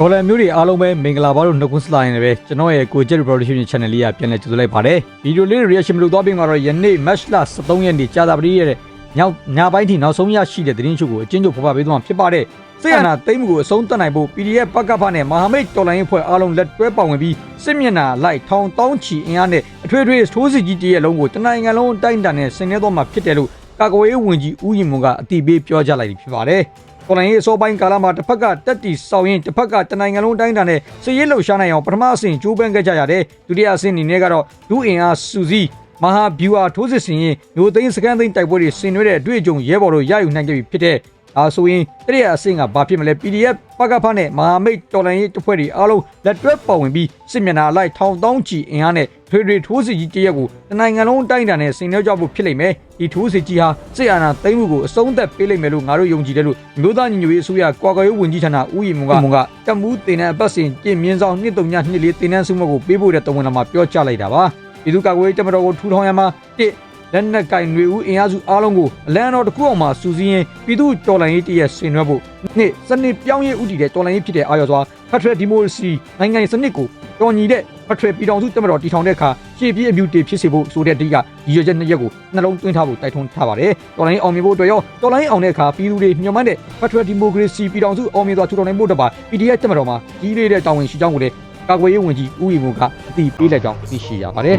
ဒေါ်လာမျိုးတွေအားလုံးပဲမင်္ဂလာပါလို့နှုတ်ခွန်းဆက်လာရင်လည်းကျွန်တော်ရဲ့ကိုကျက် production channel လေးကပြန်လည်ကြိုဆိုလိုက်ပါတယ်ဗီဒီယိုလေး reaction မလို့သွားပြင်ကတော့ယနေ့ match လ13ရက်နေ့ကြာသပတေးရဲ့ညညပိုင်းထိနောက်ဆုံးရရှိတဲ့သတင်းချုပ်ကိုအချင်းချုပ်ဖော်ပြပေးသွားမှာဖြစ်ပါတယ်စစ်အာဏာသိမ်းမှုကိုအဆုံးသတ်နိုင်ဖို့ PDF ပကဖနဲ့မဟာမိတ်တော်လိုင်းအဖွဲ့အားလုံးလက်တွဲပါဝင်ပြီးစစ်မျက်နှာလိုက်ထောင်တောင်းချီအင်အားနဲ့အထွေထွေထိုးစစ်ကြီးတည်းရဲ့လုံးကိုတနိုင်ငံလုံးအတိုင်းအတာနဲ့ဆင်နွှဲသွားမှာဖြစ်တယ်လို့ကာကွယ်ရေးဝန်ကြီးဦးရင်မွန်ကအတည်ပြုပြောကြားလိုက်ပြီဖြစ်ပါတယ် တော်လိုင်းရေးအစောပိုင်းကာလမှာတစ်ဖက်ကတက်တီစောင်းရင်တစ်ဖက်ကတနိုင်ငံလုံးတိုင်းတာနဲ့စစ်ရေးလှုပ်ရှားနိုင်အောင်ပထမအဆင့်ကြိုးပမ်းခဲ့ကြရတယ်ဒုတိယအဆင့်အနေနဲ့ကတော့ဒုအင်အားစူစီမဟာဗျူဟာထိုးစစ်ဆင်ရင်မျိုးသိန်းစကန်သိန်းတိုက်ပွဲတွေဆင်နွှဲတဲ့အတွေ့အကြုံရဲဘော်တို့ရယူနိုင်ခဲ့ပြီဖြစ်တဲ့ ဒါဆိုရင်တတိယအဆင့်ကဘာဖြစ်မလဲ PDF ပကဖနဲ့မဟာမိတ်တော်လိုင်းရေးတပ်ဖွဲ့တွေအားလုံးလက်တွဲပါဝင်ပြီးစစ်မျက်နှာအလိုက်ထောင်တောင်းချီအင်အားနဲ့ထွေထွေထိုးစစ်ကြီးတရက်ကိုတနိုင်ငံလုံးတိုင်းတာနဲ့ဆင်နွှဲကြဖို့ဖြစ်လိမ့်မယ်ဒီထိုးစစ်ကြီးဟာစစ်အာဏာသိမ်းမှုကိုအဆုံးသတ်ပေးလိမ့်မယ်လို့ငါတို့ယုံကြည်တယ်လို့မြို့သားညီညွတ်ရေးအစိုးရကွာကွယ်ရေးဝန်ကြီးဌာနဦးရီမွန်ကမွန်ကတမူးတင်တဲ့အပတ်စဉ်ပြင်မြင့်ဆောင်နှစ်တုံညနှစ်လေးတင်နန်းစုမကိုပေးဖို့တဲ့တဝန်လာမှာပြောကြားလိုက်တာပါပြည်သူ့ကာကွယ်ရေးတပ်မတော်ကိုထူထောင်ရမှာတစ် လက်နက်ကင်တွေဦးအင်အားစုအားလုံးကိုအလံတော်တစ်ခုအောင်မှာစူးစီးရင်ပြည်သူ့တော်လှန်ရေးတရက်ဆင်နွှဲဖို့နှစ်စနစ်ပြောင်းရေးဥတီတဲ့တော်လှန်ရေးဖြစ်တဲ့အာရော်စွာဖက်ဒရယ်ဒီမိုကရေစီနိုင်ငံရေးစနစ်ကိုတော်ညီတဲ့ဖက်ဒရယ်ပြည်ထောင်စုတပ်မတော်တည်ထောင်တဲ့အခါရှေ့ပြေးအမြူတေဖြစ်စေဖို့ဆိုတဲ့အဓိကရည်ရွယ်ချက်နှစ်ရက်ကိုနှလုံးသွင်းထားဖို့တိုက်တွန်းထားပါတယ်တော်လှန်ရေးအောင်မြင်ဖို့အတွက်ရောတော်လှန်ရေးအောင်တဲ့အခါပြည်သူတွေညှို့မှန်းတဲ့ဖက်ဒရယ်ဒီမိုကရေစီပြည်ထောင်စုအောင်မြင်စွာထူထောင်နိုင်ဖို့တပါ PDF တပ်မတော်မှာကြီးလေးတဲ့တာဝန်ရှိကြောင်းကိုလည်းကာကွယ်ရေးဝန်ကြီးဦးရီမုံကအတည်ပြုလိုက်ကြောင်းသိရှိရပါတယ်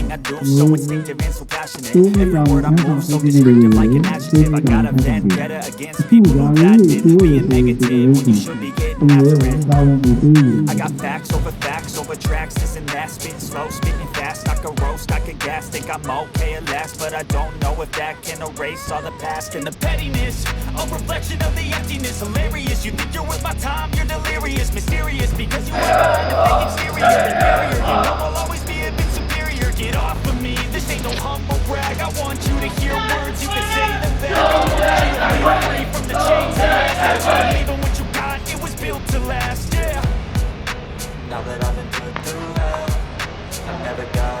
So instinctive and so passionate Every word I move so descriptive like an adjective I got a vendetta against people who Being negative when you should be getting after it I got facts over facts over tracks, this and that. Spitting slow, spitting fast. I can roast, I can gas. Think I'm okay at last, but I don't know if that can erase all the past and the pettiness. A reflection of the emptiness. Hilarious. You think you're worth my time, you're delirious. Mysterious because you ain't the fake exterior. Inferior. You know I'll always Get off of me, this ain't no humble brag. I want you to hear words, you can say them back. I to free from the chains. Even what you got, it was built to last. Yeah. Now that I've been put through hell I've never got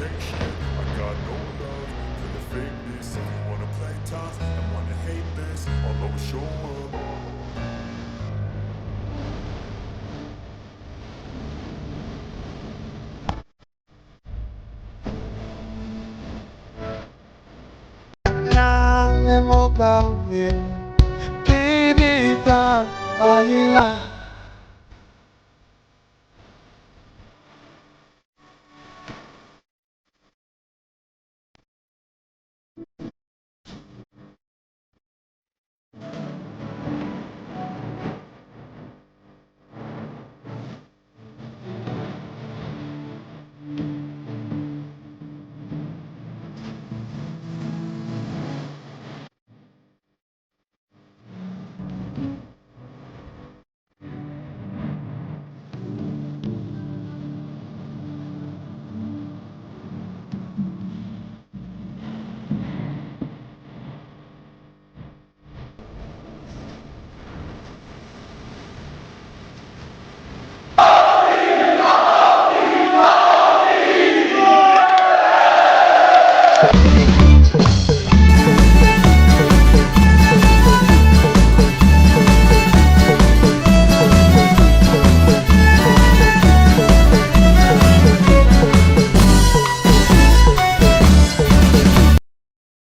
protection. I got no love for the fakeness. If you wanna play tough and wanna hate this, I'll always show up. I'm about it, baby, that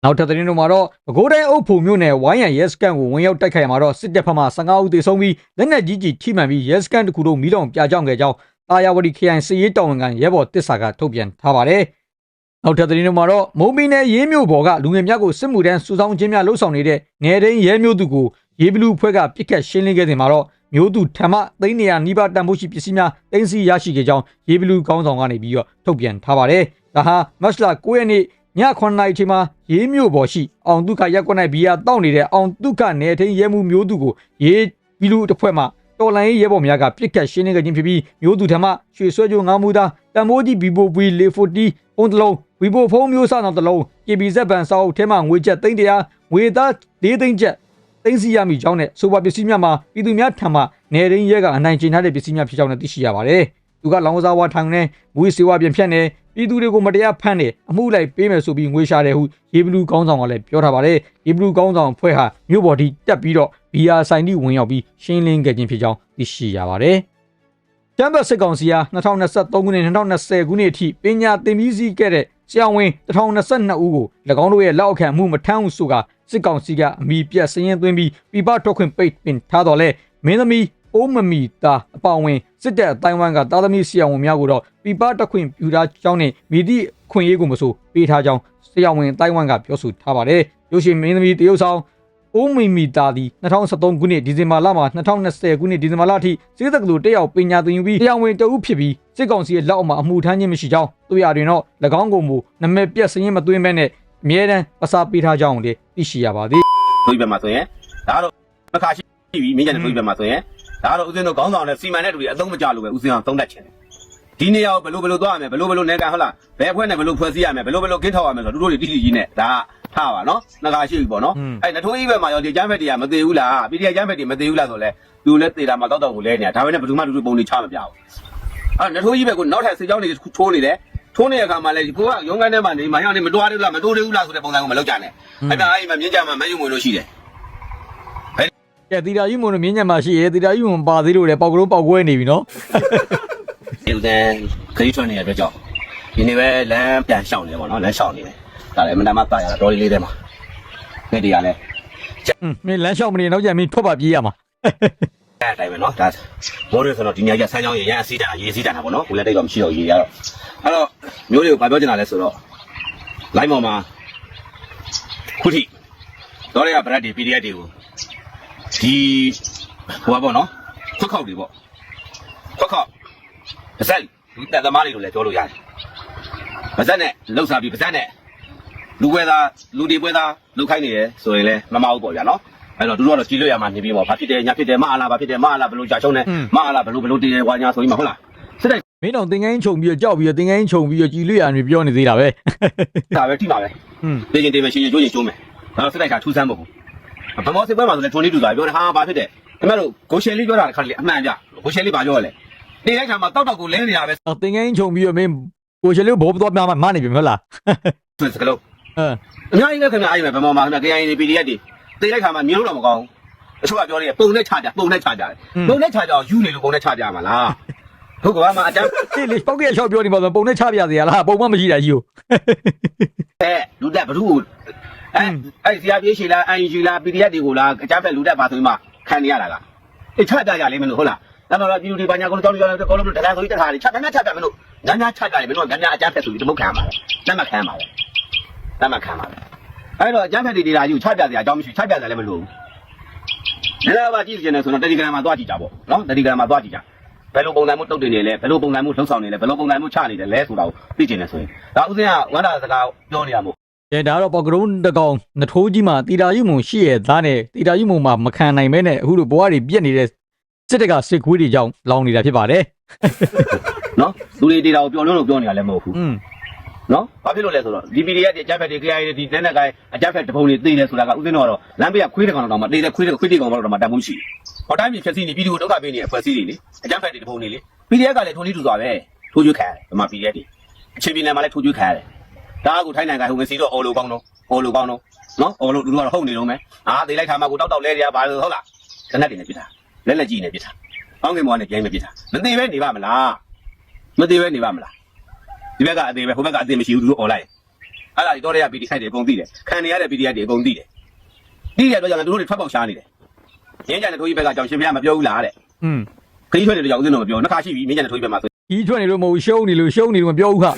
နောက်ထပ်သတင်းတို့မှာတော့ပဲခူးတိုင်းအုပ်ဖို့မြို့နယ်ဝိုင်းရန်ရဲစကန်ကိုဝင်ရောက်တိုက်ခိုက်မှာတော့စစ်တပ်ဖက်မှ15ဦးသေဆုံးပြီးလက်နက်ကြီးကြီးထိမှန်ပြီးရဲစကန်တစ်ခုလုံးမိလောင်ပြကြောင်ခဲ့ကြောင်းတာယာဝတီခရိုင်စစ်ရေးတောင်ဝန်ခံရဲဘော်တစ္ဆာကထုတ်ပြန်ထားပါတယ်။နောက်ထပ်သတင်းတို့မှာတော့မုံမီနယ်ရေးမြို့ပေါ်ကလူငယ်များကိုစစ်မှုထမ်းစုဆောင်ခြင်းများလှုပ်ဆောင်နေတဲ့နယ်ရင်းရဲမျိုးသူကိုရေဘလူးဖွဲ့ကပြစ်ခတ်ရှင်းလင်းခဲ့တဲ့မှာတော့မျိုးသူထမသိန်းနေရနီးပါးတန်ဖိုးရှိပစ္စည်းများတင်စီရရှိခဲ့ကြောင်းရေဘလူးကောင်းဆောင်ကနေပြီးတော့ထုတ်ပြန်ထားပါတယ်။ဒါဟာမတ်လ9ရက်နေ့ ည9နာရီချိန်မှာရေးမြို့ပေါ်ရှိအောင်ဒုက္ခရက်ကွက်၌ဘီယာတောက်နေတဲ့အောင်ဒုက္ခနယ်ထိန်ရဲမှုမျိုးသူကိုရေးဘီလူတစ်ဖွဲ့မှတော်လိုင်းရဲဘော်များကပြစ်ခတ်ရှင်းလင်းခဲ့ခြင်းဖြစ်ပြီးမျိုးသူထမရွှေဆွဲကြိုငါးမူသားတန်မိုးကြီးဘီဘိုဘီ440ပုံတလုံးဝီဘိုဖုံးမျိုးစနောက်တလုံး KBZ ဘန်စာအုပ်ထဲမှာငွေကျပ်သိန်းတရာငွေသား၄သိန်းကျပ်သိန်းစီရမိကြောင်းနဲ့ဆိုပါပစ္စည်းများမှာပြည်သူများထံမှနေရင်းရဲကအနိုင်ကျင့်ထားတဲ့ပစ္စည်းများဖြစ်ကြောင်းလည်းသိရှိရပါတယ်။ သူကလောင်စာဝါထောင်နဲ့ငွေစေဝါပြန်ဖြတ်နေပြည်သူတွေကိုမတရားဖမ်းနေအမှုလိုက်ပေးမယ်ဆိုပြီးငွေရှာတယ်ဟုရေဘလူးကောင်းဆောင်ကလည်းပြောထားပါတယ်။ရေဘလူးကောင်းဆောင်ဖွဲ့ဟာမြို့ပေါ်ထိတက်ပြီးတော့ BR ဆိုင်တိဝင်ရောက်ပြီးရှင်းလင်းခဲ့ခြင်းဖြစ်ကြောင်းသိရှိရပါတယ်။ကျမ်းပတ်စစ်ကောင်စီဟာ2023ခုနှစ်2020ခုနှစ်အထိပညာသင်ပြီးစီးခဲ့တဲ့ဆရာဝန်1022ဦးကို၎င်းတို့ရဲ့လက်အောက်ခံမှုမထမ်းဘူးဆိုကစစ်ကောင်စီကအမိပြတ်စည်ရင်သွင်းပြီးပြပထွက်ခွင့်ပိတ်ပင်ထားတော်လဲမင်းသမီး အိုးမမီတာအပောင်ဝင်စစ်တပ်အတိုင်းဝမ်ကတာသမီဆရာဝန်များကိုတော့ပြပတက်ခွင့်ပြုထားကြောင်းနဲ့မိသည့်ခွင့်ရေးကိုမဆိုပေးထားကြောင်းဆရာဝန်အတိုင်းဝမ်ကပြောဆိုထားပါတယ်ရုပ်ရှင်မင်းသမီးတရုတ်ဆောင်အိုးမီမီတာဒီ2023ခုနှစ်ဒီဇင်ဘာလမှာ2020ခုနှစ်ဒီဇင်ဘာလအထိစေတက္ကသိုလ်တက်ရောက်ပညာသင်ယူပြီးတရားဝင်တအုပ်ဖြစ်ပြီးစစ်ကောင်စီရဲ့လက်အောက်မှာအမှုထမ်းခြင်းမရှိကြောင်းသူရတွင်တော့၎င်းကိုမူနမည်ပြတ်စရင်မသွင်းဘဲနဲ့အမြဲတမ်းပစာပေးထားကြောင်းလည်းသိရှိရပါသည်ဆိုပြီးပဲမှာဆိုရင်ဒါကတော့မခါရှိပြီမင်းကြတဲ့ဆိုပြီးပဲမှာဆိုရင် ဒါကတော့ဦးစင်းတို့ခေါင်းဆောင်နဲ့စီမံတဲ့တူတွေအသုံးမကျလို့ပဲဦးစင်းအောင်သုံးတတ်ချင်တယ်ဒီနေရာကိုဘယ်လိုဘယ်လိုသွားရမလဲဘယ်လိုဘယ်လိုနေကန်ဟုတ်လားဘယ်အဖွဲ့နဲ့ဘယ်လိုဖွဲ့စည်းရမလဲဘယ်လိုဘယ်လိုကင်းထောက်ရမလဲဆိုတော့တို့တို့တွေတိတိကြီးနဲ့ဒါထားပါနော်နှခါရှိပြီပေါ့နော်အဲ့နထိုးကြီးပဲမှာရောဒီကျမ်းဖက်တွေကမသေးဘူးလားပီဒီယာကျမ်းဖက်တွေမသေးဘူးလားဆိုလဲသူလည်းသေတာမှာတောက်တောက်ကိုလဲနေတာဒါပဲနဲ့ဘယ်သူမှတူတူပုံတွေချမပြဘူးအဲ့နထိုးကြီးပဲကိုနောက်ထပ်စေချောင်းတွေထိုးနေတယ်ထိုးနေတဲ့အခါမှာလည်းကိုကရုံးကန်းထဲမှာနေမှဟောင်းနေမတွားသေးဘူးလားမတိုးသေးဘူးလားဆိုတဲ့ပုံစံကိုမလုပ်ကြနဲ့အဲ့ဒါအဲ့ဒီမှာမြင်းကြမှာမယုံဝင်လို့ရှိတယ် ကဲတီတာကြီးမွန်တို့မြင်းညံမှာရှိရဲတီတာကြီးမွန်ပါသေးလို့လည်းပေါက်ကလုံးပေါက်ကွဲနေပြီနော်ဒီဦးစင်းခရီးထွက်နေတဲ့အတွက်ကြောင့်ဒီနေ့ပဲလမ်းပြန်ရှောင်နေတယ်ပေါ့နော်လမ်းရှောင်နေတယ်ဒါလည်းအမှန်တမ်းမှတာရတာတော်လေးလေးထဲမှာနေ့တည်းကလည်းอืมမင်းလမ်းလျှောက်မနေနောက်ကျမင်းထွက်ပါပြေးရမှာအဲ့အတိုင်းပဲနော်ဒါမိုးရဆိုတော့ဒီညကျဆန်းချောင်းရေရမ်းအစီးတန်ရေစီးတန်တာပေါ့နော်ကိုလည်းတိတ်တော့မရှိတော့ရေရတော့အဲ့တော့မျိုးတွေကိုဗာပြောချင်တာလဲဆိုတော့ line ပေါ်မှာခုထိတော့ရဗရက်ဒီ PDF တွေကို ဒီဟိုပါပေါ့နော်ခွက်ခောက်တွေပေါ့ခွက်ခောက်ပါဇက်လူတက်သမားတွေလို့လည်းပြောလို့ရတယ်ပါဇက်နဲ့လှုပ်ရှားပြီးပါဇက်နဲ့လူပွဲသားလူတွေပွဲသားလှုပ်ခိုင်းနေတယ်ဆိုရင်လည်းမမဟုတ်ပေါ့ဗျာနော်အဲ့တော့သူတို့ကတော့ကြည်လို့ရမှာနေပြီးပေါ့ဘာဖြစ်တယ်ညာဖြစ်တယ်မအားလားဘာဖြစ်တယ်မအားလားဘယ်လိုကြာချုံးတယ်မအားလားဘယ်လိုဘယ်လိုတည်တယ်ဝါညာဆိုပြီးမှဟုတ်လားစစ်တိုက်မင်းတော့တင်ကိုင်းခြုံပြီးတော့ကြောက်ပြီးတော့တင်ကိုင်းခြုံပြီးတော့ကြည်လွရနေပြောနေသေးတာပဲတာပဲထိမှာပဲอืมတေးချင်းတေးမယ်ရှင်ရှင်ကျိုးချင်းကျိုးမယ်ဒါတော့စစ်တိုက်တာထူးဆန်းမဟုတ်ဘူး ဗမောစစ်ပွဲမှာဆိုလည်းထုံလေးတူတာပြောတယ်ဟာဘာဖြစ်တယ်ခင်ဗျားတို့ဂိုရှယ်လေးပြောတာတစ်ခါတလေအမှန်ပြဂိုရှယ်လေးဘာပြောရလဲတေးလိုက်ခါမှာတောက်တောက်ကိုလဲနေတာပဲအော်တင်ကိုင်းခြုံပြီးတော့မင်းကိုချေလေးဘောတော့ပြမမနေပြီမဟုတ်လားဆိုစကလုံးအင်းအများကြီးပဲခင်ဗျာအဲ့ဒီမှာဗမောမှာခင်ဗျာ KIA တွေ PDF တွေတေးလိုက်ခါမှာမြင်လို့တော့မကောင်းဘူးအချို့ကပြောနေပုံနဲ့ချကြပုံနဲ့ချကြတယ်ပုံနဲ့ချကြအောင်ယူနေလို့ပုံနဲ့ချကြမှာလားဟုတ်ကဲ့မှာအတန်းဒီလေပောက်ကရချောက်ပြောနေပါဆိုပုံနဲ့ချပြစီရလားပုံမှမရှိတာကြီးကိုအဲလူတက်ဘ누구 အဲအဲ့ဆရာပြေးရှိလား ING လား PDF တွေကိုလားအကြမ်းဖက်လူတက်ပါဆိုပြီးမှခံနေရတာကအေးချကြကြလိမ့်မလို့ဟုတ်လားဒါမှတော့ပြည်သူတွေဘာညာကိုတောင်းကြတယ်ကောလုံးတခါဆိုပြီးတက်ထားတယ်ချက်ညာချက်ပြမလို့ညာညာချက်ကြတယ်မင်းတို့ညာညာအကြမ်းဖက်ဆိုပြီးတမုတ်ခံပါပဲလက်မခံပါပဲလက်မခံပါပဲအဲ့တော့အကြမ်းဖက်တွေဒေတာကြီးကိုချက်ပြစရာအကြောင်းမရှိချက်ပြစရာလည်းမလိုဘူးဒါတော့ကြည့်ကြတယ်ဆိုတော့တယ်လီဂရမ်မှာသွားကြည့်ကြပေါ့နော်တယ်လီဂရမ်မှာသွားကြည့်ကြဘယ်လိုပုံစံမျိုးတုတ်တင်နေလဲဘယ်လိုပုံစံမျိုးလှုပ်ဆောင်နေလဲဘယ်လိုပုံစံမျိုးချနေတယ်လဲဆိုတာကိုသိကျင်နေဆိုရင်ဒါဥစဉ်ကဝန္တာစကားပြောနေရမို့ ကဲဒါကတော့ပေါက်ကရုံးတကောင်နထိုးကြီးမှာတီတာယူမုံရှိရဲ့သားနဲ့တီတာယူမုံမှာမခံနိုင်မဲနဲ့အခုလိုဘဝတွေပြက်နေတဲ့စစ်တပ်ကစစ်ခွေးတွေကြောင့်လောင်နေတာဖြစ်ပါတယ်နော်လူတွေဒေတာကိုပြောလို့လို့ပြောနေတာလည်းမဟုတ်ဘူးอืมနော်ဘာဖြစ်လို့လဲဆိုတော့ DPD ရဲ့အကြက်ဖက်တွေ KIA တွေဒီလက်နက်ကိုင်းအကြက်ဖက်တပုံတွေသိတယ်ဆိုတာကဥစဉ်တော့တော့လမ်းဘေးကခွေးတကောင်တော့မှသိတယ်ခွေးတခွေးတကောင်တော့မှတန်ဖို့ရှိတယ်ဟောတိုင်းပြည်ဖြည့်စည်းနေပြည်သူကိုဒုက္ခပေးနေအဖွဲ့အစည်းတွေလေအကြက်ဖက်တွေတပုံတွေလေ PDF ကလည်းထုံးလေးတူစွာပဲထိုးကျွေးခံရတယ်ဗမာ PDF တွေအချင်းပြည်နယ်မှာလည်းထိုးကျွေးခံရတယ် ဒါကကိုထိုင်းနိုင်ငံဟိုငစီတော့အော်လိုကောင်းတော့အော်လိုကောင်းတော့နော်အော်လိုသူတို့ကတော့ဟုတ်နေတော့မယ်အာသိလိုက်ခါမှာကိုတောက်တောက်လဲကြပါလို့ဟုတ်လားတနက်တွေနဲ့ပြစ်တာလက်လက်ကြီးနဲ့ပြစ်တာအောင်းငယ်မောနဲ့ပြိုင်းမပြစ်တာမသိပဲနေပါမလားမသိပဲနေပါမလား ဒီဘက်ကအသေးပဲဟိုဘက်ကအသေးမရှိဘူးသူတို့អော်လိုက် အဲ့ဒါဒီတော့တဲ့ PDF တွေအကုန်သိတယ်ခံနေရတဲ့ PDF တွေအကုန်သိတယ်သိရတော့ကြောင့်သူတို့တွေထွက်ပေါက်ရှားနေတယ်ရင်းကြတဲ့ထိုးကြီးဘက်ကကြောင့်ရှင်ပြမပြောဘူးလားတဲ့ อืม ခရီးထွက်တဲ့ကြောင့်ဦးဇင်းတို့မပြောနှစ်ခါရှိပြီမင်းကြတဲ့ထိုးကြီးဘက်မှာဆို ကြီးထွက်နေလို့မဟုတ်ဘူးရှုံးနေလို့ရှုံးနေလို့မပြောဘူးခ ရင်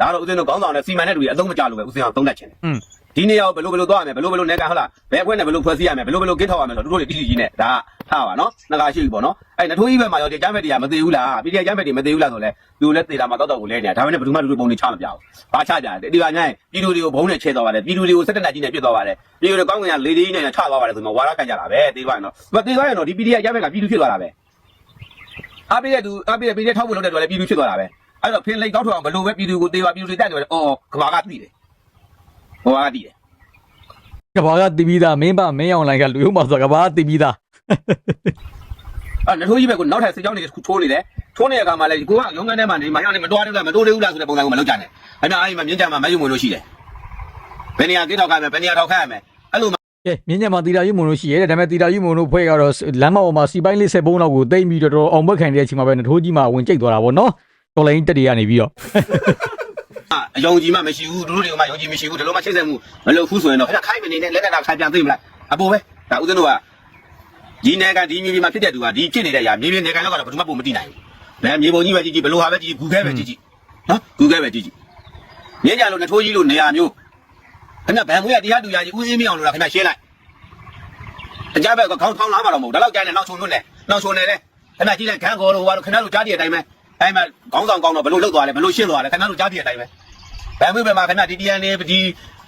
ဒါတော့ဦးဇင်းတို့ခေါင်းဆောင်နဲ့စီမံတဲ့လူတွေအသုံးမကျလို့ပဲဦးဇင်းအောင်သုံးတတ်ချင်တယ်อืมဒီနေရာကိုဘယ်လိုဘယ်လိုသွားရမလဲဘယ်လိုဘယ်လိုနေကန်ဟုတ်လားဘယ်အခွင့်နဲ့ဘယ်လိုဖွဲ့စည်းရမလဲဘယ်လိုဘယ်လိုကင်းထောက်ရမလဲဆိုတော့တို့တွေတိတိကြီးနဲ့ဒါထားပါနော်နှစ်ခါရှိပြီပေါ့နော်အဲ့နထိုးကြီးဘက်မှာရောဒီကျမ်းဘက်တွေကမသေးဘူးလား PDF ကျမ်းဘက်တွေမသေးဘူးလားဆိုလဲသူလည်းသေတာမှာတောက်တောက်ကိုလဲနေတာဒါပေမဲ့ဘယ်သူမှတို့ပုံတွေချမပြဘူးဘာချကြတယ်ဒီကညာပြည်သူတွေကိုဘုံနဲ့ချဲသွားပါတယ်ပြည်သူတွေကိုစက်တက်ကြီးနဲ့ပြစ်သွားပါတယ်ပြည်သူတွေကောင်းကင်ကလေလေးနဲ့ချသွားပါတယ်ဆိုတော့ဝါရကန်ကြတာပဲသေသွားရင်တော့သူကသေသွားရင်တော့ဒီ PDF ကျမ်းဘက်ကပြည်သူဖြစ်သွားတာပဲအားပေးတဲ့သူအားပေးတဲ့ PDF ထောက်ဖို့လုပ်တဲ့သူလည်းပြည်သူဖြစ်သွားတာပဲ အဲ့တော့ဖင်လိတ်ကောက်ထွက်အောင်ဘယ်လိုပဲပြည်သူကိုသေပါပြည်သူတွေတက်တယ်အော်ကဘာကသိတယ်ဟိုကသိတယ်ကဘာကတီးပြီးသားမင်းပါမင်းအောင်လိုင်ကလူရုံးပါဆိုကဘာကတီးပြီးသားအဲ့နထိုးကြီးပဲကိုနောက်ထပ်စစ်ကြောင်းတွေထိုးနေတယ်ထိုးနေတဲ့အခါမှာလည်းကိုကရုံးခန်းထဲမှာနေမရောက်နေမတော်ဘူးလားမတော်သေးဘူးလားဆိုတဲ့ပုံစံကိုမလုပ်ကြနဲ့အဲ့ဒါအဲ့ဒီမှာမြင်းကြမှာမယုံမလို့ရှိတယ်ဘယ်နေရာကိထောက်ခိုင်းမယ်ဘယ်နေရာထောက်ခိုင်းရမယ်အဲ့လိုကဲမြင်းညမှာတီတာယူမုံလို့ရှိရဲတဲ့ဒါပေမဲ့တီတာယူမုံလို့ဖွဲ့ကတော့လမ်းမပေါ်မှာစီပိုင်းလေးဆက်ပုံးလောက်ကိုတိမ့်ပြီးတော့တော်အောင်ဘက်ခံတဲ့အချိန်မှာပဲနထိုးကြီးမှာဝင်ကျိတ်သွားတာဗောနော် တော်လိုင်းတက်တွေကနေပြီးတော့အယုံကြည်မှမရှိဘူးတို့တွေကမှယုံကြည်မရှိဘူးဒီလိုမှချိတ်ဆက်မှုမလုပ်ဘူးဆိုရင်တော့ခင်ဗျခိုင်းမနေနဲ့လက်ကနာခိုင်းပြန်သိမလားအပေါ်ပဲဒါဦးဇင်းတို့ကဒီနယ်ကဒီမြေပြင်မှာဖြစ်တဲ့သူကဒီဖြစ်နေတဲ့အရာမြေပြင်နယ်ကန်လောက်ကတော့ဘယ်သူမှပုံမသိနိုင်ဘူးဘယ်မြေပုံကြီးပဲကြည့်ကြည့်ဘယ်လိုဟာပဲကြည့်ကြည့်ဂူခဲပဲကြည့်ကြည့်နော်ဂူခဲပဲကြည့်ကြည့်မြင်းကြလို့နထိုးကြီးလို့နေရာမျိုးခင်ဗျဗန်မွေးကတရားတူရာကြီးဦးစင်းမင်းအောင်လို့လားခင်ဗျရှင်းလိုက်အကြဘက်ကခေါင်းထောင်းလာမှာတော့မဟုတ်ဒါတော့ကြိုင်နေနောက်ချုံညွတ်နေနောက်ချုံနေလေခင်ဗျကြည့်လိုက်ခန်းကောလို့ဟိုကတော့ခင်ဗျတို့ကြားတည်တဲ့အတိုင်းပဲ အဲ့မှာခေါင်းဆောင်ကောင်းတော့ဘလို့လှုပ်သွားလဲဘလို့ရှင်းသွားလဲခင်ဗျတို့ကြားတည်တဲ့အတိုင်းပဲဗန်မွေးဘက်မှာခင်ဗျဒီတီယန်နေဒီ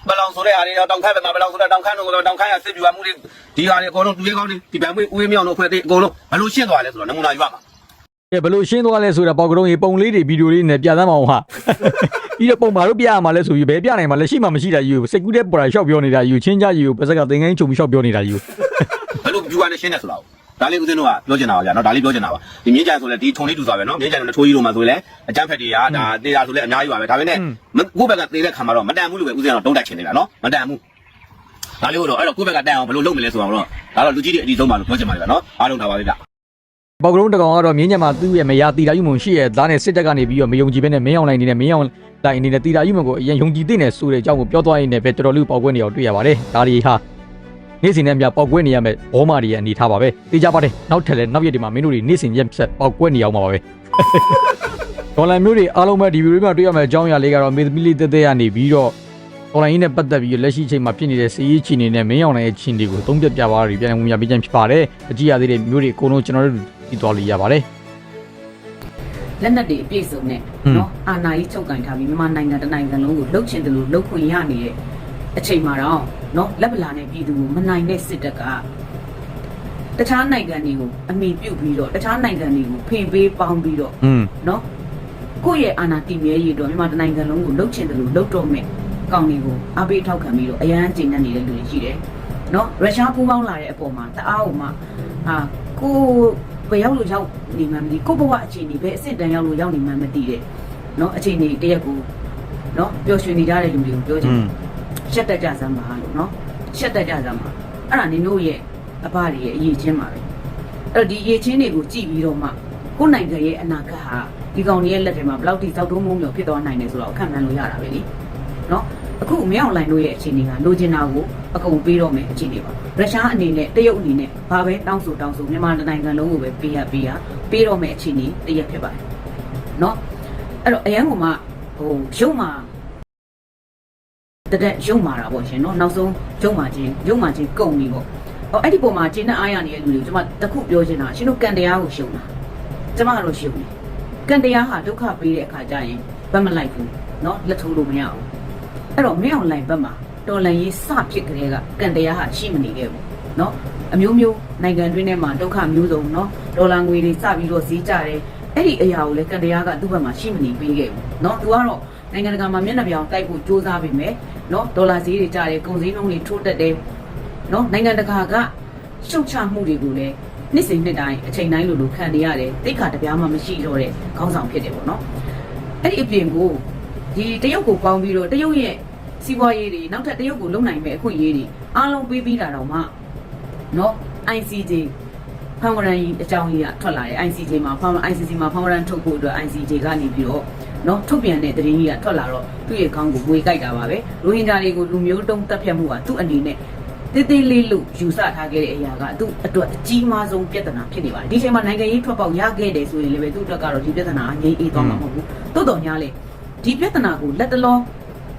ဘလောင်ဆိုတဲ့ဟာတွေတော့တောင်ခမ်းဘက်မှာဘလောင်ဆိုတဲ့တောင်ခမ်းတို့တောင်ခမ်းရစစ်ပြူမှုတွေဒီဟာတွေအကုန်လုံးတူလေးကောင်းတွေဒီဗန်မွေးဦးဝင်းမြောင်တို့ဖွဲ့သေးအကုန်လုံးဘလို့ရှင်းသွားလဲဆိုတော့နမူနာယူပါမှာကဲဘယ်လိုရှင်းသွားလဲဆိုတာပေါက်ကတုံးရေပုံလေးတွေဗီဒီယိုလေးနဲ့ပြသမ်းမအောင်ဟာပြီးတော့ပုံမှာတော့ပြရမှာလဲဆိုပြီးဘယ်ပြနိုင်မှာလဲရှိမှမရှိတာယူစိတ်ကူးတဲ့ပေါ်တာရှောက်ပြောနေတာယူချင်းကြယူပါစက်ကသင်္ကန်းချုံပြီးရှောက်ပြောနေတာယူဘလို့ပြူကနေရှင်းနေဆိုတော့ ဒါလေးဦးစင်းတို့ကပြောချင်တာပါဗျာနော်ဒါလေးပြောချင်တာပါဒီမြင်းကြံဆိုလဲဒီထုံလေးတူသွားပဲနော်မြင်းကြံနဲ့ထိုးကြီးတို့မှာဆိုလဲအကြမ်းဖက်တွေကဒါတေးတာဆိုလဲအများကြီးပါပဲဒါပေမဲ့ကိုယ့်ဘက်ကတေးတဲ့ခံမှာတော့မတန်ဘူးလို့ပဲဦးစင်းကတော့တုံးတက်ချင်နေဗျာနော်မတန်ဘူးဒါလေးကိုတော့အဲ့တော့ကိုယ့်ဘက်ကတန်အောင်ဘယ်လိုလုပ်မလဲဆိုတော့ဒါတော့လူကြီးတွေအဒီဆုံးပါလို့ပြောချင်ပါတယ်ဗျာနော်အားလုံးဒါပါပဲဗျပေါက်ကတုံးတကောင်ကတော့မြင်းညံမှာသူ့ရဲ့မယားတီတာယူမုံရှိရဲ့သားနဲ့စစ်တပ်ကနေပြီးတော့မယုံကြည်ဘဲနဲ့မင်းအောင်လိုင်းနေနဲ့မင်းအောင်လိုင်းအနေနဲ့တီတာယူမုံကိုအရင်ယုံကြည်သိနေဆိုတဲ့အကြောင်းကိုပြောသွားရင်းနဲ့ပဲတော်တော်လေးပေါက်ကွဲနေအောင်တွေ့ရပါတယ်ဒါတွေဟာ နေ့စဉ်နဲ့အမျှပေါက်ကွဲနေရမယ်ဘောမာတွေရဲ့အနေထားပါပဲသိကြပါတယ်နောက်ထပ်လည်းနောက်ရက်ဒီမှာမင်းတို့တွေနေ့စဉ်ရက်ဆက်ပေါက်ကွဲနေအောင်ပါပဲဒေါ်လာမျိုးတွေအားလုံးပဲဒီဗီဒီယိုမှာတွေ့ရမယ့်အကြောင်းအရာလေးကတော့မေသမီလေးတက်တက်ရနေပြီးတော့ဒေါ်လာရင်းနဲ့ပတ်သက်ပြီးလက်ရှိအချိန်မှာဖြစ်နေတဲ့စီးရေးချီနေနဲ့မင်းအောင်နိုင်ရဲ့ချင်းတွေကိုသုံးပြပြပါရပြန်ဝင်ပြပေးခြင်းဖြစ်ပါတယ်အကြည့်ရသေးတဲ့မျိုးတွေအကုန်လုံးကျွန်တော်တို့ဒီတော်လေးရပါတယ်လက်နက်တွေအပြည့်စုံနဲ့ဟွန်းနော်အာဏာကြီးချုပ်ကင်ထားပြီးမြန်မာနိုင်ငံတစ်နိုင်ငံလုံးကိုလှုပ်ချင်တယ်လို့လှုပ်ခွင့်ရနေတဲ့အချိန်မှာတော့နော်လက်ပလာနဲ့ပြည်သူကိုမနိုင်တဲ့စစ်တပ်ကတခြားနိုင်ငံတွေကိုအမိပြုတ်ပြီးတော့တခြားနိုင်ငံတွေကိုဖိပေးပေါင်းပြီးတော့နော်ကိုယ့်ရဲ့အာဏာတည်မြဲရေးတော့မြန်မာနိုင်ငံလုံးကိုလှုပ်ချင်တယ်လို့လှုပ်တော့မယ်ကောင်တွေကိုအပိထောက်ခံပြီးတော့အရန်ကျဉ်းနေတဲ့လူတွေရှိတယ်။နော်ရုရှားပူးပေါင်းလာတဲ့အပေါ်မှာတအားဟိုမှာအာကိုဘယ်ရောက်လို့ရောက်နေမှမသိကိုဘဝအခြေအနေပဲအစ်စ်တန်ရောက်လို့ရောက်နေမှမသိတဲ့နော်အခြေအနေတရက်ကိုနော်ပျော်ရွှင်နေကြတဲ့လူတွေကိုပြောချင်တယ်။ ရှက်တက်ကြစမ်းပါလို့နော်ရှက်တက်ကြစမ်းပါအဲ့ဒါနင်တို့ရဲ့အဘတွေရဲ့အရေးချင်းပါပဲအဲ့တော့ဒီအရေးချင်းတွေကိုကြည့်ပြီးတော့မှကိုယ့်နိုင်ငံရဲ့အနာဂတ်ဟာဒီကောင်တွေရဲ့လက်ထဲမှာဘယ်လောက်ထိသောက်တုံးမုံမျိုးဖြစ်သွားနိုင်လဲဆိုတော့အခက်အခဲလို့ရတာပဲလေနော်အခုမင်းအောင်လိုင်းတို့ရဲ့အခြေအနေကလိုချင်တာကိုအကုန်ပေးတော့မယ်အခြေအနေပါရုရှားအနေနဲ့တရုတ်အနေနဲ့ဘာပဲတောင်းဆိုတောင်းဆိုမြန်မာနိုင်ငံလုံးကိုပဲပေးရပေးရပေးတော့မယ်အခြေအနေတရက်ဖြစ်ပါတယ်နော်အဲ့တော့အရန်ကမှဟိုရုံမှာ တဒက်ရုံမာတာပေါ့ရှင်နော်နောက်ဆုံးရုံမာချင်းရုံမာချင်းကုန်ပြီပေါ့အော်အဲ့ဒီပုံမှာကျင်းနဲ့အားရနေတဲ့လူတွေကျွန်မတခုပြောချင်တာရှင်တို့ကံတရားကိုရှုံတာကျွန်မကတော့ရှုံတယ်ကံတရားဟာဒုက္ခပေးတဲ့အခါကျရင်ဘတ်မလိုက်ဘူးနော်လက်ထိုးလို့မရဘူးအဲ့တော့မင်းအောင်လိုင်ဘက်မှာတော်လန်ရေးစဖြစ်ကလေးကကံတရားဟာရှိမနေခဲ့ဘူးနော်အမျိုးမျိုးနိုင်ငံတွင်းထဲမှာဒုက္ခမျိုးစုံနော်ဒေါ်လာငွေတွေစပြီးတော့ဈေးကျတယ်အဲ့ဒီအရာကိုလည်းကံတရားကသူ့ဘက်မှာရှိမနေပေးခဲ့ဘူးနော်သူကတော့နိုင်ငံတကာမှာမျက်နှာပြောင်တိုက်ဖို့စ조사ပေးမယ် နော်ဒေါ်လာဈေးတွေကျတယ်ကုန်စည်နှုန်းတွေထိုးတက်တယ်နော်နိုင်ငံတကာကရှုတ်ချမှုတွေကိုလည်းနှစ်စဉ်နှစ်တိုင်းအချိန်တိုင်းလိုလိုခံနေရတယ်တိတ်ခါတပြားမှမရှိတော့တဲ့ခေါင်းဆောင်ဖြစ်တယ်ပေါ့နော်အဲ့ဒီအပြင်ကိုဒီတရုတ်ကိုပေါင်းပြီးတော့တရုတ်ရဲ့စီးပွားရေးတွေနောက်ထပ်တရုတ်ကိုလုံနိုင်မဲ့အခွင့်အရေးတွေအားလုံးပေးပြီးတာတော့မှနော် ICJ ဖောင်ဝရန်ကြီးအကြောင်းကြီးကထွက်လာတယ် ICJ မှာဖောင် ICC မှာဖောင်ဝရန်ထုတ်ဖို့အတွက် ICJ ကနေပြီးတော့ နော်ထုတ်ပြန်တဲ့သတင်းကြီးကထွက်လာတော့သူ့ရဲ့ခေါင်းကိုငွေကြိုက်တာပါပဲရိုဟင်ဂျာတွေကိုလူမျိုးတုံးတက်ဖြတ်မှုကသူ့အနေနဲ့တေးသေးလေးလို့ယူဆထားခဲ့တဲ့အရာကသူ့အတွက်အကြီးမားဆုံးပြဿနာဖြစ်နေပါတယ်ဒီချိန်မှာနိုင်ငံရေးထွက်ပေါက်ရခဲ့တယ်ဆိုရင်လည်းပဲသူ့အတွက်ကတော့ဒီပြဿနာငြိမ်းအေးသွားမှာမဟုတ်ဘူးတိုးတော်ညာလေဒီပြဿနာကိုလက်တလော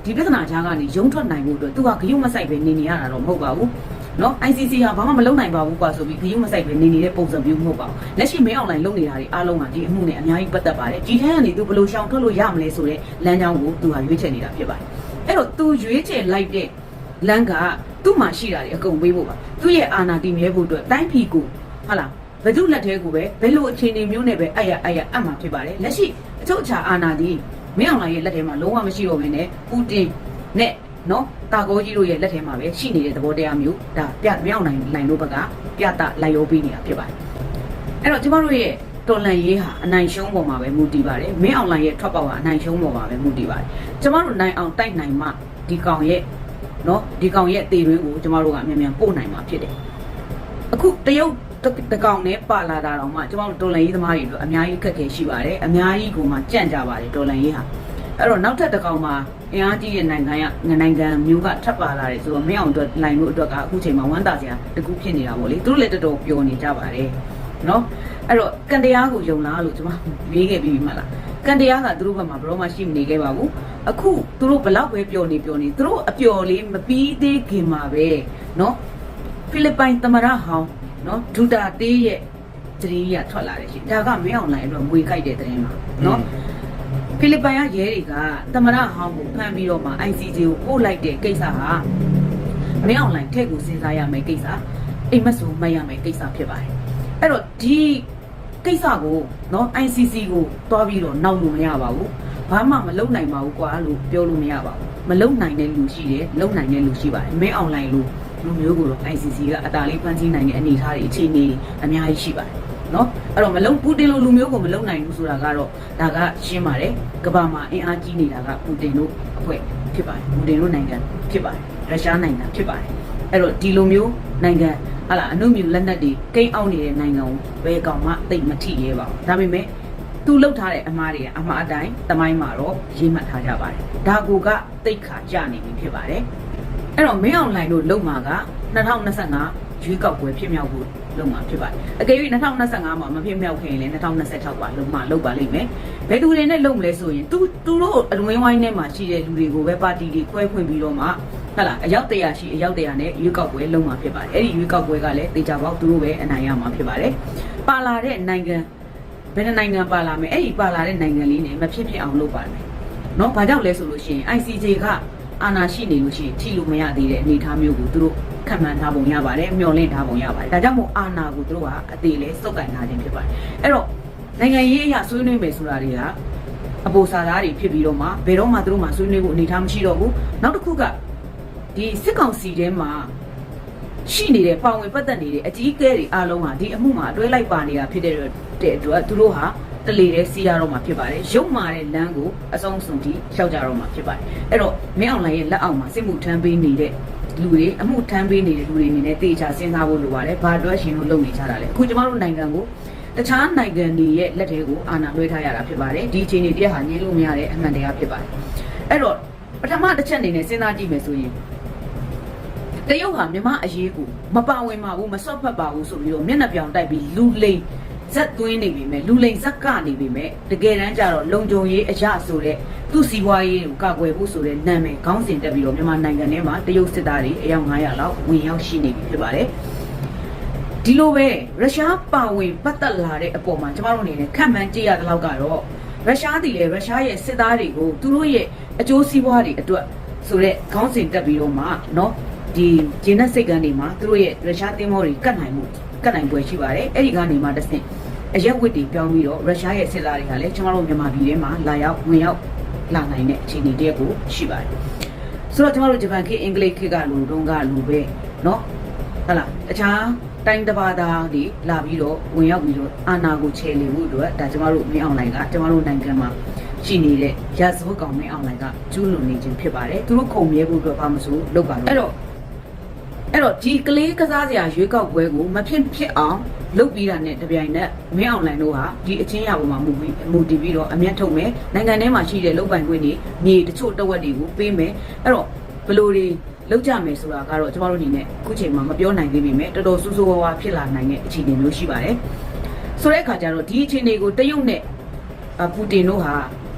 ဒီပြဿနာကြားကနေရုံထွက်နိုင်ဖို့အတွက်သူကဂရုမစိုက်ပဲနေနေရတာတော့မဟုတ်ပါဘူး နော် ICC ဟာဘာမှမလုပ်နိုင်ပါဘူးကွာဆိုပြီးဂရုမစိုက်ပဲနေနေတဲ့ပုံစံမျိုးမဟုတ်ပါဘူးလက်ရှိမင်းအွန်လိုင်းလုပ်နေတာတွေအားလုံးကဒီအမှုနဲ့အများကြီးပတ်သက်ပါတယ်ဒီထဲကနေသူဘယ်လိုရှောင်ထွက်လို့ရမလဲဆိုတဲ့လမ်းကြောင်းကိုသူဟာရွေးချယ်နေတာဖြစ်ပါတယ်အဲ့တော့သူရွေးချယ်လိုက်တဲ့လမ်းကသူ့မှာရှိတာတွေအကုန်ပေးဖို့ပါသူ့ရဲ့အာဏာတည်မြဲဖို့အတွက်တိုင်းပြည်ကိုဟုတ်လားဘယ်သူလက်ထဲကိုပဲဘယ်လိုအခြေအနေမျိုးနဲ့ပဲအဲ့ရအဲ့ရအမှဖြစ်ပါတယ်လက်ရှိအချုပ်အခြာအာဏာဒီမင်းအွန်လိုင်းရဲ့လက်ထဲမှာလုံးဝမရှိတော့ဘဲနဲ့ပူတင်နဲ့ နော်တာကိုကြီးတို့ရဲ့လက်ထဲမှာပဲရှိနေတဲ့သဘောတရားမျိုးဒါပြမြောက်နိုင်နိုင်လို့ဘက်ကပြတလိုက်ရောပေးနေတာဖြစ်ပါတယ်အဲ့တော့ကျမတို့ရဲ့တော်လန်ရေးဟာအနိုင်ရှုံးပေါ်မှာပဲမူတည်ပါတယ်မင်းအွန်လိုင်းရဲ့ထွက်ပေါက်ကအနိုင်ရှုံးပေါ်မှာပဲမူတည်ပါတယ်ကျမတို့နိုင်အောင်တိုက်နိုင်မှဒီကောင်ရဲ့နော်ဒီကောင်ရဲ့တေတွင်းကိုကျမတို့ကမြန်မြန်ပို့နိုင်မှာဖြစ်တယ်အခုတရုတ်တကောင်နဲ့ပါလာတာတော့မှကျမတို့တော်လန်ရေးသမားတွေတို့အများကြီးခက်ခဲရှိပါတယ်အများကြီးကိုမှကြန့်ကြပါတယ်တော်လန်ရေးဟာ အဲ့တော့နောက်ထပ်တစ်ကောင်မှာအင်အားကြီးတဲ့နိုင်ငံကနိုင်ငံမျိုးကထပ်ပါလာတယ်ဆိုတော့မင်းအောင်အတွက်နိုင်လို့အတွက်ကအခုချိန်မှာဝမ်းသာစရာတကူဖြစ်နေတာပေါ့လေသူတို့လည်းတော်တော်ပျော်နေကြပါတယ်နော်အဲ့တော့ကန်တရားကိုယုံလားလို့ကျွန်မမေးခဲ့ပြီးပြီမလားကန်တရားကသူတို့ဘက်မှာဘယ်တော့မှရှိမနေခဲ့ပါဘူးအခုသူတို့ဘလောက်ပဲပျော်နေပျော်နေသူတို့အပျော်လေးမပြီးသေးခင်မှာပဲနော်ဖိလစ်ပိုင်သမ္မတဟောင်းနော်ဒူတာတေးရဲ့သတင်းကြီးကထွက်လာတယ်ရှင်ဒါကမင်းအောင်လိုင်းအတွက်ငွေခိုက်တဲ့သတင်းပါနော် ဖိလစ်ပိုင်ကရဲတွေကသမရဟောင်းကိုဖမ်းပြီးတော့မှ ICJ ကိုပို့လိုက်တဲ့ကိစ္စဟာမင်းအွန်လိုင်းထည့်ကိုစဉ်းစားရမယ်ကိစ္စအိမ်မက်ဆိုမှတ်ရမယ်ကိစ္စဖြစ်ပါတယ်အဲ့တော့ဒီကိစ္စကိုနော် ICC ကိုတွားပြီးတော့နောက်လို့မရပါဘူးဘာမှမလုပ်နိုင်ပါဘူးကွာလို့ပြောလို့မရပါဘူးမလုပ်နိုင်တဲ့လူရှိတယ်လုပ်နိုင်တဲ့လူရှိပါတယ်မင်းအွန်လိုင်းလို့လူမျိုးကိုတော့ ICC ကအတားလေးဖန်ဆီးနိုင်တဲ့အနေအထားတွေအခြေအနေတွေအများကြီးရှိပါတယ် နော်အဲ့တော့မလုံပူတင်လိုလူမျိုးကိုမလုံနိုင်ဘူးဆိုတာကတော့ဒါကရှင်းပါတယ်ကမ္ဘာမှာအင်အားကြီးနေတာကပူတင်တို့အဖွဲ့ဖြစ်ပါတယ်ပူတင်တို့နိုင်ငံဖြစ်ပါတယ်ရုရှားနိုင်ငံဖြစ်ပါတယ်အဲ့တော့ဒီလိုမျိုးနိုင်ငံဟာလာအနုမြူလက်နက်တွေကိန်းအောင်နေတဲ့နိုင်ငံကိုဘယ်ကောင်မှသိမ့်မထိရဲပါဘူးဒါပေမဲ့သူလှုပ်ထားတဲ့အမှားတွေကအမှားအတိုင်းတမိုင်းမှာတော့ရေးမှတ်ထားကြပါတယ်ဒါကိုကတိတ်ခါကြနေပြီဖြစ်ပါတယ်အဲ့တော့မင်းအောင်လိုင်းတို့လုံမှာက2025ရွေးကောက်ပွဲဖြစ်မြောက်ဖို့ လုံမှာဖြစ်ပါတယ်။အကယ်၍2025မှာမဖြစ်မြောက်ခင်လည်း2026ပါလုံမှာလုံပါလိမ့်မယ်။ဘယ်သူတွေနဲ့လုံမလဲဆိုရင်သူသူတို့အလွင်းဝိုင်းထဲမှာရှိတဲ့လူတွေကိုပဲပါတီတွေခွဲခွင့်ပြီးတော့မှဟုတ်လားအယောက်တရာရှိအယောက်တရာနဲ့ရွေးကောက်ပွဲလုံမှာဖြစ်ပါတယ်။အဲ့ဒီရွေးကောက်ပွဲကလည်းတေချာပေါက်သူတို့ပဲအနိုင်ရမှာဖြစ်ပါတယ်။ပါလာတဲ့နိုင်ငံဘယ်နှနိုင်ငံပါလာမယ်အဲ့ဒီပါလာတဲ့နိုင်ငံလေးနဲ့မဖြစ်ဖြစ်အောင်လုပ်ပါမယ်။ เนาะဘာကြောင့်လဲဆိုလို့ရှိရင် ICJ ကအာဏာရှိနေလို့ရှိရင်ထိလို့မရသေးတဲ့အနေအထားမျိုးကိုသူတို့ ခံမှန်းထားပုံရပါတယ်မျှော်လင့်ထားပုံရပါတယ်ဒါကြောင့်မို့အာဏာကိုသူတို့ကအသေးလဲစုပ်ကင်ထားခြင်းဖြစ်ပါတယ်အဲ့တော့နိုင်ငံရေးအရာဆွေးနွေးမယ်ဆိုတာတွေကအပိုစာသားတွေဖြစ်ပြီးတော့မှဘယ်တော့မှသူတို့မှဆွေးနွေးဖို့အနေအထားမရှိတော့ဘူးနောက်တစ်ခုကဒီစစ်ကောင်စီထဲမှာရှိနေတဲ့ပါဝင်ပတ်သက်နေတဲ့အကြီးအကဲတွေအားလုံးဟာဒီအမှုမှာအတွဲလိုက်ပါနေတာဖြစ်တဲ့တဲ့အတွက်သူတို့ဟာတလေတဲ့စီးရတော့မှာဖြစ်ပါတယ်ရုပ်မာတဲ့လမ်းကိုအဆုံးစုံထိရှောက်ကြတော့မှာဖြစ်ပါတယ်အဲ့တော့မင်းအောင်လိုင်းရဲ့လက်အောက်မှာစစ်မှုထမ်းပေးနေတဲ့ လူတွေအမှုထမ်းပေးနေတဲ့လူတွေအနေနဲ့တေချာစဉ်းစားဖို့လိုပါတယ်ဘာအတွက်ရှင်လို့လုပ်နေကြတာလဲအခုကျမတို့နိုင်ငံကိုတခြားနိုင်ငံတွေရဲ့လက်ထဲကိုအာဏာလွှဲထားရတာဖြစ်ပါတယ်ဒီအချိန်တွေတည်းဟာညှင်းလို့မရတဲ့အမှန်တရားဖြစ်ပါတယ်အဲ့တော့ပထမတစ်ချက်အနေနဲ့စဉ်းစားကြည့်မယ်ဆိုရင်တရုတ်ဟာမြမအရေးကိုမပါဝင်ပါဘူးမစွတ်ဖက်ပါဘူးဆိုပြီးတော့မျက်နှာပြောင်တိုက်ပြီးလူလိန် ဇက်သွင်းနေပြီမဲ့လူလိန်ဇက်ကနေပြီမဲ့တကယ်တမ်းကျတော့လုံခြုံရေးအရာဆိုတဲ့သူ့စီးပွားရေးကိုကာကွယ်ဖို့ဆိုတဲ့နာမည်ခေါင်းစဉ်တက်ပြီးတော့မြန်မာနိုင်ငံထဲမှာတရုတ်စစ်သားတွေအယောက်900လောက်ဝင်ရောက်ရှိနေပြီဖြစ်ပါတယ်ဒီလိုပဲရုရှားပါဝင်ပတ်သက်လာတဲ့အပေါ်မှာကျမတို့အနေနဲ့ခံမှန်းကြည့်ရတဲ့လောက်ကတော့ရုရှားတည်လေရုရှားရဲ့စစ်သားတွေကိုသူတို့ရဲ့အကျိုးစီးပွားတွေအတွက်ဆိုတဲ့ခေါင်းစဉ်တက်ပြီးတော့မှเนาะ ဒီဂျင်းနဲ့စိတ်ကန်တွေမှာသူတို့ရဲ့ရုရှားတင်းမောတွေကတ်နိုင်မှု ကတ်နိုင်ပွဲရှိပါတယ်အဲ့ဒီကနေမှတစ်ဆင့်အရက်ဝစ်တွေပြောင်းပြီးတော့ရုရှားရဲ့စစ်သားတွေကလည်းကျွန်တော်တို့မြန်မာပြည်ထဲမှာလာရောက်ဝင်ရောက်လာနိုင်တဲ့အခြေအနေတရက်ကိုရှိပါတယ်ဆိုတော့ကျွန်တော်တို့ဂျပန်ခေတ်အင်္ဂလိပ်ခေတ်ကလူတုံးကလူပဲเนาะဟုတ်လားတခြားတိုင်းတစ်ပါးသားတွေလာပြီးတော့ဝင်ရောက်ပြီးတော့အာနာကိုချေလီမှုအတွက်ဒါကျွန်တော်တို့မင်းအွန်လိုင်းကကျွန်တော်တို့နိုင်ငံမှာရှိနေတဲ့ရာဇဝတ်ကောင်မင်းအွန်လိုင်းကကျူးလွန်နေခြင်းဖြစ်ပါတယ်သူတို့ခုံမြဲဖို့အတွက်ဘာမဆိုလုပ်ပါတော့အဲ့တော့ အဲ့တော့ဒီကလေးကစားစရာရွေးကောက်ပွဲကိုမဖြစ်ဖြစ်အောင်လုပ်ပြီးတာနဲ့တပြိုင်နက်မင်းအောင်လိုင်တို့ဟာဒီအချင်းရပေါ်မှာမူပြီးမူတည်ပြီးတော့အမျက်ထုတ်မယ်နိုင်ငံထဲမှာရှိတဲ့လုပ်ပိုင်ခွင့်တွေမြေတချို့တဝက်တွေကိုပေးမယ်အဲ့တော့ဘယ်လိုတွေလောက်ကြမယ်ဆိုတာကတော့ကျမတို့အနေနဲ့အခုချိန်မှာမပြောနိုင်သေးပေမဲ့တော်တော်စူးစူးဝါးဝါဖြစ်လာနိုင်တဲ့အခြေအနေမျိုးရှိပါတယ်ဆိုတဲ့အခါကျတော့ဒီအခြေအနေကိုတရုတ်နဲ့အပူတင်တို့ဟာ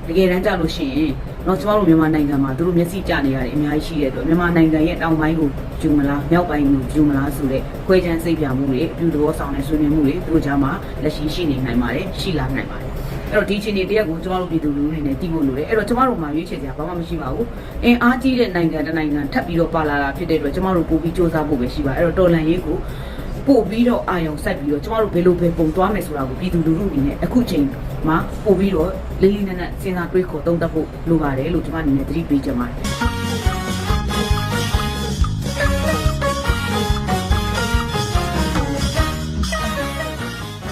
တကယ်တမ်းကြလို့ရှိရင်တော့ကျမတို့မြန်မာနိုင်ငံမှာသူတို့မျက်စိကျနေရတယ်အများကြီးရှိတဲ့အတွက်မြန်မာနိုင်ငံရဲ့တောင်ပိုင်းကိုယူမလားမြောက်ပိုင်းကိုယူမလားဆိုတဲ့ခွဲခြမ်းစိတ်ပြမှုတွေအပြုသဘောဆောင်တဲ့ဆွေးနွေးမှုတွေသူတို့ကြားမှာလက်ရှိရှိနေနိုင်ပါတယ်ရှိလာနိုင်ပါတယ်အဲ့တော့ဒီအချိန်တွေတရက်ကိုကျမတို့ပြည်သူလူထုတွေနဲ့တည်ဖို့လိုတယ်အဲ့တော့ကျမတို့မှာရွေးချယ်စရာဘာမှမရှိပါဘူးအင်အားကြီးတဲ့နိုင်ငံတစ်နိုင်ငံထပ်ပြီးတော့ပါလာတာဖြစ်တဲ့အတွက်ကျမတို့ပို့ပြီးစ조사ဖို့ပဲရှိပါအဲ့တော့တော်လန်ရေးကိုပို့ပြီးတော့အာရုံစိုက်ပြီးတော့ကျမတို့ဘယ်လိုပဲပုံသွားမယ်ဆိုတာကိုပြည်သူလူထုအနေနဲ့အခုချိန် မှာပို့ပြီးတော့လေးလေးနက်နက်စဉ်းစားတွေးခေါ်သုံးသပ်ဖို့လိုပါတယ်လို့ကျမအနေနဲ့သတိပေးချင်ပါတယ်